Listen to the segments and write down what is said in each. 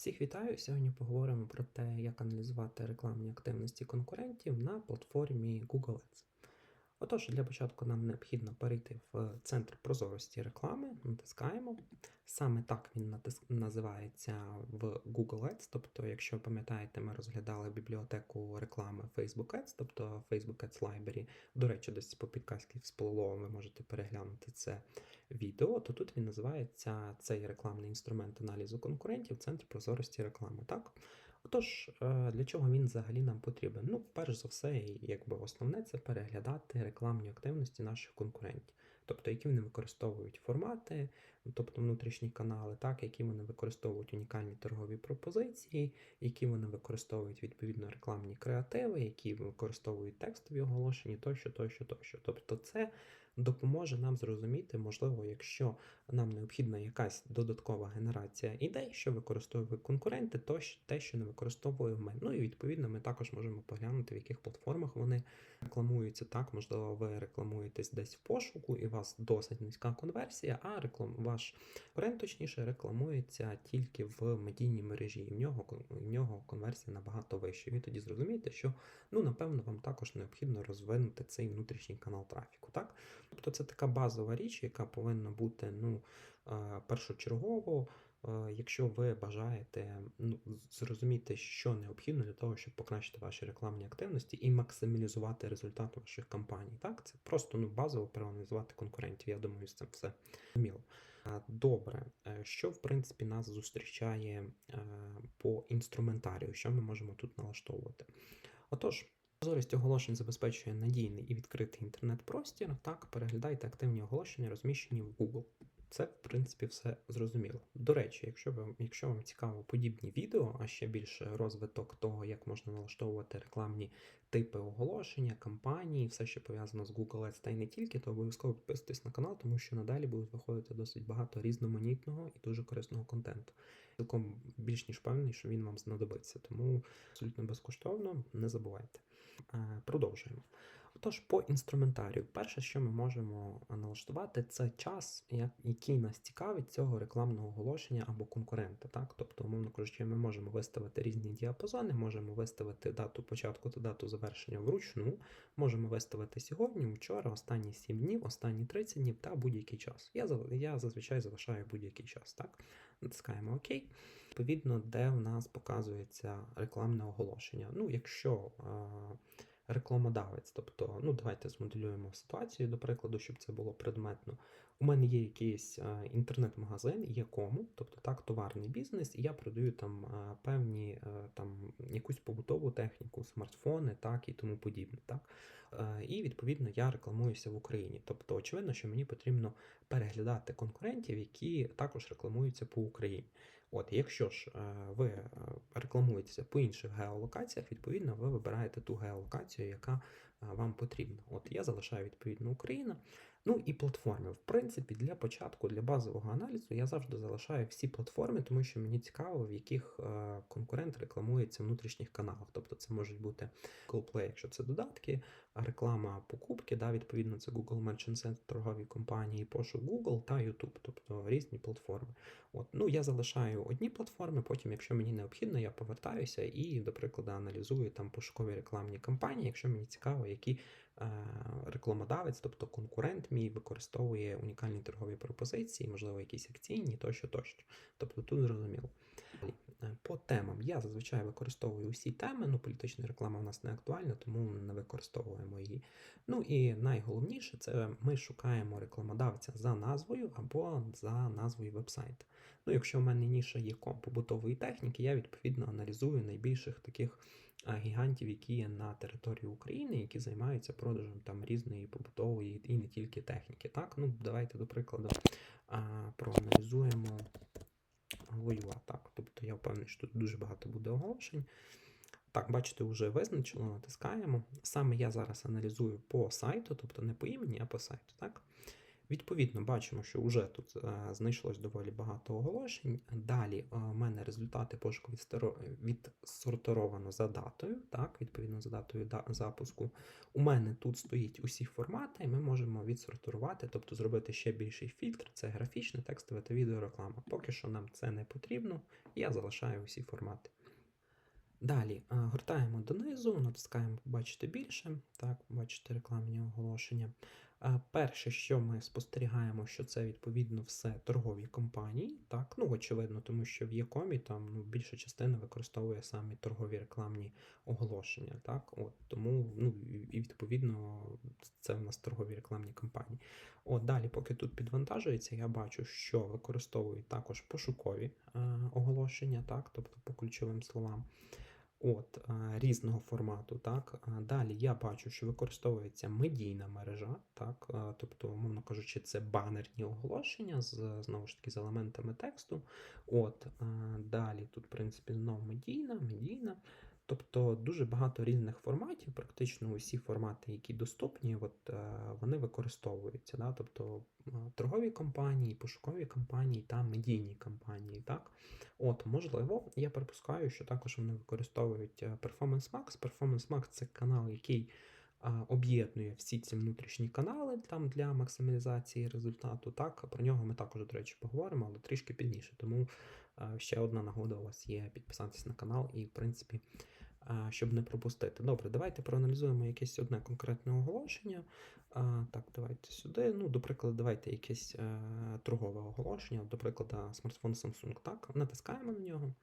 Всіх вітаю! Сьогодні поговоримо про те, як аналізувати рекламні активності конкурентів на платформі Google Ads. Отож, для початку нам необхідно перейти в центр прозорості реклами, натискаємо. Саме так він натис- називається в Google Ads. Тобто, якщо ви пам'ятаєте, ми розглядали бібліотеку реклами Facebook Ads, тобто Facebook Ads Library. До речі, десь по підказці всплило, ви можете переглянути це відео, то тут він називається цей рекламний інструмент аналізу конкурентів Центр прозорості реклами. Так? Отож, е, для чого він взагалі нам потрібен? Ну, перш за все, якби основне це переглядати рекламні активності наших конкурентів, тобто які вони використовують формати, тобто внутрішні канали, так, які вони використовують унікальні торгові пропозиції, які вони використовують відповідно рекламні креативи, які використовують текстові оголошення, тощо, тощо, тощо. Тобто, це допоможе нам зрозуміти, можливо, якщо нам необхідна якась додаткова генерація ідей, що використовують конкуренти, то те, що не використовує ми. Ну і відповідно ми також можемо поглянути, в яких платформах вони рекламуються. Так, можливо, ви рекламуєтесь десь в пошуку, і у вас досить низька конверсія, а реклам ваш конкурент, точніше, рекламується тільки в медійній мережі, і в нього в нього конверсія набагато вища. Ви тоді зрозумієте, що ну напевно вам також необхідно розвинути цей внутрішній канал трафіку. Так, тобто це така базова річ, яка повинна бути ну першочергово. Якщо ви бажаєте ну, зрозуміти, що необхідно для того, щоб покращити ваші рекламні активності і максималізувати результат ваших кампаній, так це просто ну базово проаналізувати конкурентів. Я думаю, з цим все зрозуміло. Добре, Е, що в принципі нас зустрічає е, по інструментарію, що ми можемо тут налаштовувати? Отож, прозорість оголошень забезпечує надійний і відкритий інтернет-простір. Так, переглядайте активні оголошення, розміщені в Google. Це, в принципі, все зрозуміло. До речі, якщо вам, якщо вам цікаво подібні відео, а ще більше розвиток того, як можна налаштовувати рекламні типи оголошення, кампанії, все, що пов'язано з Google Ads, та й не тільки, то обов'язково підписуйтесь на канал, тому що надалі будуть виходити досить багато різноманітного і дуже корисного контенту. Цілком більш ніж певний, що він вам знадобиться. Тому абсолютно безкоштовно, не забувайте. Е, Продовжуємо. Отож, по інструментарію, перше, що ми можемо налаштувати, це час, який нас цікавить цього рекламного оголошення або конкурента. Так? Тобто, умовно кажучи, ми можемо виставити різні діапазони, можемо виставити дату початку та дату завершення вручну, можемо виставити сьогодні, вчора, останні 7 днів, останні 30 днів та будь-який час. Я, я зазвичай залишаю будь-який час. Так? Натискаємо ОК. Відповідно, де в нас показується рекламне оголошення. Ну, якщо а, рекламодавець, тобто, ну давайте змоделюємо ситуацію, до прикладу, щоб це було предметно. У мене є якийсь а, інтернет-магазин, якому, тобто так, товарний бізнес, і я продаю там а, певні а, там якусь побутову техніку, смартфони, так і тому подібне. Так? Е, І відповідно я рекламуюся в Україні. Тобто, очевидно, що мені потрібно переглядати конкурентів, які також рекламуються по Україні. От, якщо ж е, ви е, рекламуєтеся по інших геолокаціях, відповідно, ви вибираєте ту геолокацію, яка е, вам потрібна. От я залишаю відповідно Україна. Ну і платформи. В принципі, для початку, для базового аналізу я завжди залишаю всі платформи, тому що мені цікаво, в яких конкурент рекламується в внутрішніх каналах. Тобто це можуть бути Google якщо це додатки, реклама покупки, да, відповідно, це Google Merchant Center, торгові компанії, пошук Google та YouTube, тобто різні платформи. От, ну, я залишаю одні платформи, потім, якщо мені необхідно, я повертаюся і, до прикладу, аналізую там пошукові рекламні кампанії, якщо мені цікаво, які е, рекламодавець, тобто конкурент мій використовує унікальні торгові пропозиції, можливо, якісь акційні, тощо, тощо. Тобто тут зрозуміло. Е, По темам я зазвичай використовую усі теми. Ну, політична реклама в нас не актуальна, тому не використовуємо її. Ну і найголовніше це ми шукаємо рекламодавця за назвою або за назвою вебсайту. Ну, якщо в мене ніша є комп побутової техніки, я відповідно аналізую найбільших таких гігантів, які є на території України, які займаються продажем там різної побутової і не тільки техніки. Так, ну давайте до прикладу проаналізуємо Воюва. Так, тобто я впевнений, що тут дуже багато буде оголошень. Так, бачите, вже визначено, натискаємо. Саме я зараз аналізую по сайту, тобто не по імені, а по сайту. Так? Відповідно, бачимо, що вже тут е, знайшлось доволі багато оголошень. Далі е, в мене результати пошуку відсортировано за датою, так, відповідно за датою запуску. У мене тут стоїть усі формати, і ми можемо відсортувати, тобто зробити ще більший фільтр. Це графічне, текстове та відеореклама. Поки що нам це не потрібно, я залишаю усі формати. Далі е, гортаємо донизу, натискаємо Побачити більше, так, побачити рекламні оголошення. Перше, що ми спостерігаємо, що це відповідно все торгові компанії. Так, ну очевидно, тому що в Якомі там ну, більша частина використовує саме торгові рекламні оголошення. Так, от тому ну і відповідно це в нас торгові рекламні кампанії. От далі, поки тут підвантажується, я бачу, що використовують також пошукові е, оголошення, так, тобто по ключовим словам. От е, різного формату, так. Далі я бачу, що використовується медійна мережа, так, тобто, умовно кажучи, це банерні оголошення з знову ж таки з елементами тексту. От е, далі тут, в принципі, знову медійна, медійна. Тобто дуже багато різних форматів, практично усі формати, які доступні, от, е, вони використовуються. Да? Тобто е, торгові компанії, пошукові компанії та медійні компанії. Так? От, можливо, я припускаю, що також вони використовують е, Performance Max. Performance Max це канал, який об'єднує всі ці внутрішні канали там для максималізації результату. Так, про нього ми також, до речі, поговоримо, але трішки пізніше. Тому ще одна нагода у вас є підписатися на канал і, в принципі, щоб не пропустити. Добре, давайте проаналізуємо якесь одне конкретне оголошення. Так, давайте сюди. Ну, до прикладу, давайте якесь е, торгове оголошення, до прикладу, смартфон Samsung. Так, натискаємо на нього.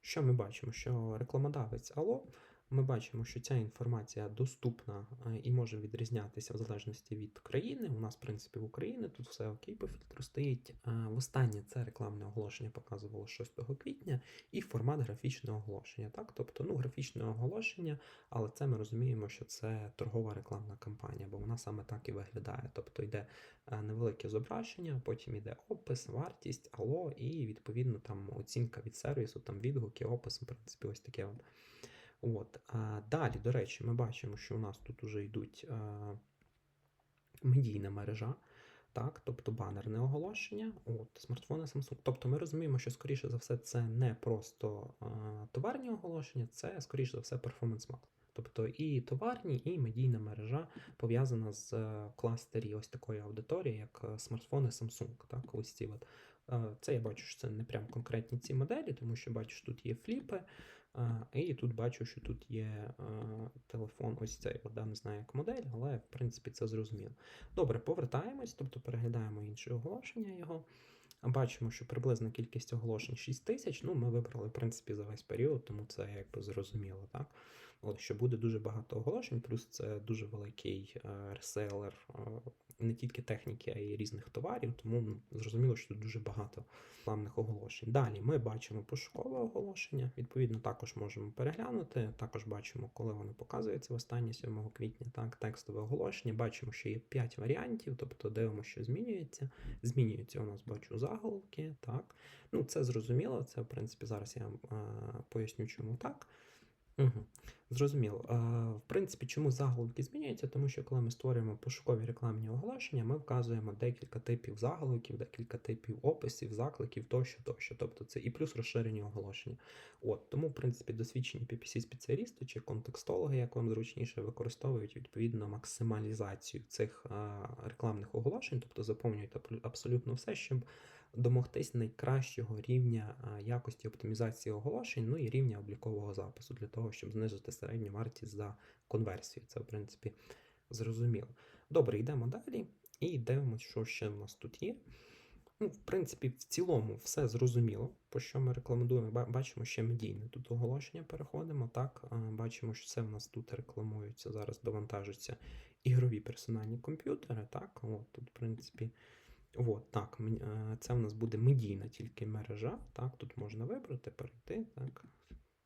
Що ми бачимо? Що рекламодавець Алло, ми бачимо, що ця інформація доступна е, і може відрізнятися в залежності від країни. У нас, в принципі, в Україні тут все окей по фільтру стоїть. Е, Востаннє це рекламне оголошення показувало 6 квітня і формат графічного оголошення. Так, тобто, ну, графічне оголошення, але це ми розуміємо, що це торгова рекламна кампанія, бо вона саме так і виглядає. Тобто йде е, невелике зображення, потім йде опис, вартість, алло, і відповідно там оцінка від сервісу, там відгуки, опис, в принципі, ось таке. От. От. А, далі, до речі, ми бачимо, що у нас тут вже йдуть медійна мережа. Так, тобто банерне оголошення, от, смартфони Samsung. Тобто ми розуміємо, що, скоріше за все, це не просто товарні оголошення, це, скоріше за все, Performance Max. Тобто і товарні, і медійна мережа пов'язана з е, кластері ось такої аудиторії, як е, смартфони Samsung. Так, ось ці от. Е, Це я бачу, що це не прям конкретні ці моделі, тому що бачу, тут є фліпи, і тут бачу, що тут є телефон, ось цей, от, да, не знаю як модель, але в принципі це зрозуміло. Добре, повертаємось, тобто переглядаємо інші оголошення його. Бачимо, що приблизна кількість оголошень 6 тисяч. Ну, ми вибрали, в принципі, за весь період, тому це якби зрозуміло, так? От, що буде дуже багато оголошень, плюс це дуже великий е, реселер е, не тільки техніки, а й різних товарів, тому ну, зрозуміло, що тут дуже багато рекламних оголошень. Далі ми бачимо пошукове оголошення, відповідно, також можемо переглянути. Також бачимо, коли воно показується в останнє 7 квітня. Так, текстове оголошення. Бачимо, що є 5 варіантів, тобто дивимося, що змінюється. Змінюються у нас бачу заголовки. Так, ну це зрозуміло. Це в принципі зараз я е, поясню, чому так. Угу. Зрозуміло. В принципі, чому заголовки змінюються? Тому що коли ми створюємо пошукові рекламні оголошення, ми вказуємо декілька типів заголовків, декілька типів описів, закликів тощо, тощо. Тобто це і плюс розширені оголошення. От тому, в принципі, досвідчені PPC-спеціалісти чи контекстологи, як вам зручніше, використовують відповідно максималізацію цих рекламних оголошень, тобто заповнюють абсолютно все, щоб домогтись найкращого рівня якості оптимізації оголошень, ну і рівня облікового запису для того, щоб знизити середню вартість за конверсію. Це, в принципі, зрозуміло. Добре, йдемо далі і дивимося, що ще в нас тут є. Ну, в принципі, в цілому все зрозуміло, по що ми рекламуємо. Ба- Бачимо ще медійне тут оголошення переходимо. Так, бачимо, що це в нас тут рекламуються, зараз довантажуються ігрові персональні комп'ютери. Так, от тут, в принципі, От, так, е, це у нас буде медійна тільки мережа. Так, тут можна вибрати, перейти. Так,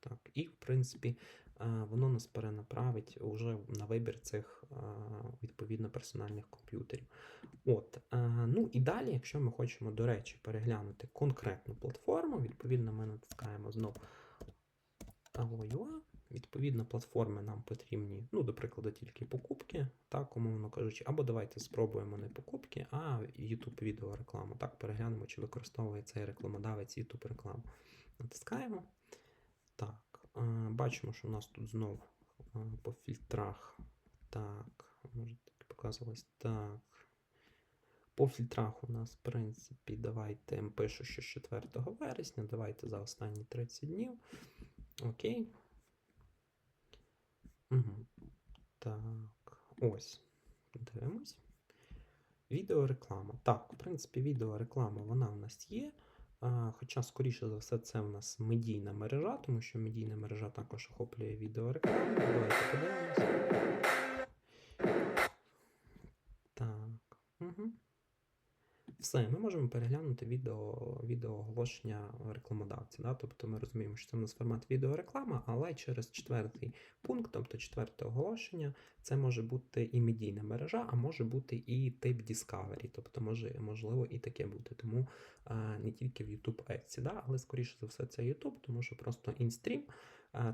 так. І, в принципі, е, воно нас перенаправить уже на вибір цих е, відповідно персональних комп'ютерів. От, ну і далі, якщо ми хочемо, до речі, переглянути конкретну платформу, відповідно, ми натискаємо знову Allo.ua, Відповідно, платформи нам потрібні, ну, до прикладу, тільки покупки, так, умовно кажучи, або давайте спробуємо не покупки, а YouTube відео рекламу. Так, переглянемо, чи використовує цей рекламодавець YouTube рекламу. Натискаємо. Так, е, бачимо, що у нас тут знов е, по фільтрах. Так, може так показувалось. Так. По фільтрах у нас, в принципі, давайте пишу, що з 4 вересня. Давайте за останні 30 днів. Окей. Угу. Так, ось. Дивимось. Відеореклама. Так, в принципі, відеореклама вона в нас є. Хоча, скоріше за все, це в нас медійна мережа, тому що медійна мережа також охоплює відеорекламу. Давайте подивимося. Так. Угу. Все, ми можемо переглянути відео, відео оголошення рекламодавця. Да? Тобто ми розуміємо, що це в нас формат відеореклама, але через четвертий пункт, тобто четверте оголошення, це може бути і медійна мережа, а може бути і тип Discovery, тобто може, можливо і таке бути. Тому а, не тільки в YouTube Ads, да? але скоріше за все це YouTube, тому що просто InStream.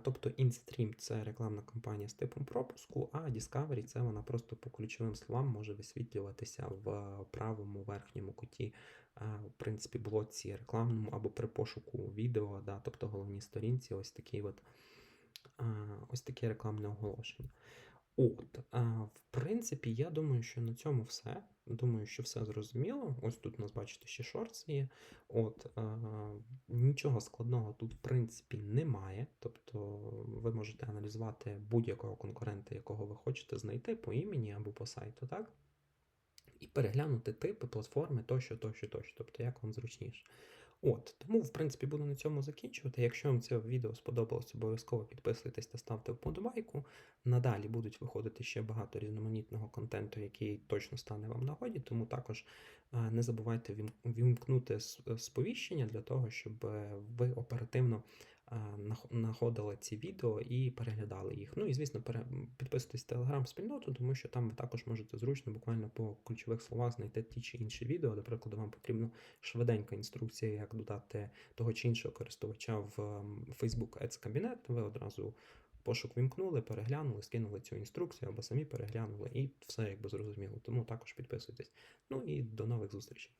Тобто InStream це рекламна кампанія з типом пропуску, а Discovery це вона просто по ключовим словам може висвітлюватися в правому верхньому куті, в принципі, блоці рекламному або при пошуку відео, да, тобто головній сторінці, ось такі от, ось таке рекламне оголошення. От, в принципі, я думаю, що на цьому все. Думаю, що все зрозуміло. Ось тут у нас, бачите, ще шорти є. От, нічого складного тут, в принципі, немає. Тобто ви можете аналізувати будь-якого конкурента, якого ви хочете знайти по імені або по сайту, так? І переглянути типи, платформи тощо, тощо, тощо. Тобто, як вам зручніше. От, тому, в принципі, буду на цьому закінчувати. Якщо вам це відео сподобалось, обов'язково підписуйтесь та ставте вподобайку. Надалі будуть виходити ще багато різноманітного контенту, який точно стане вам нагоді, тому також е, не забувайте вімкнути сповіщення для того, щоб е, ви оперативно е, знаходили ці відео і переглядали їх. Ну і звісно, підписуйтесь в телеграм-спільноту, тому що там ви також можете зручно, буквально по ключових словах знайти ті чи інші відео. До прикладу, вам потрібно швиденька інструкція, як додати того чи іншого користувача в Facebook Ads кабінет. Ви одразу пошук вімкнули, переглянули, скинули цю інструкцію або самі переглянули, і все якби зрозуміло. Тому також підписуйтесь. Ну і до нових зустрічей.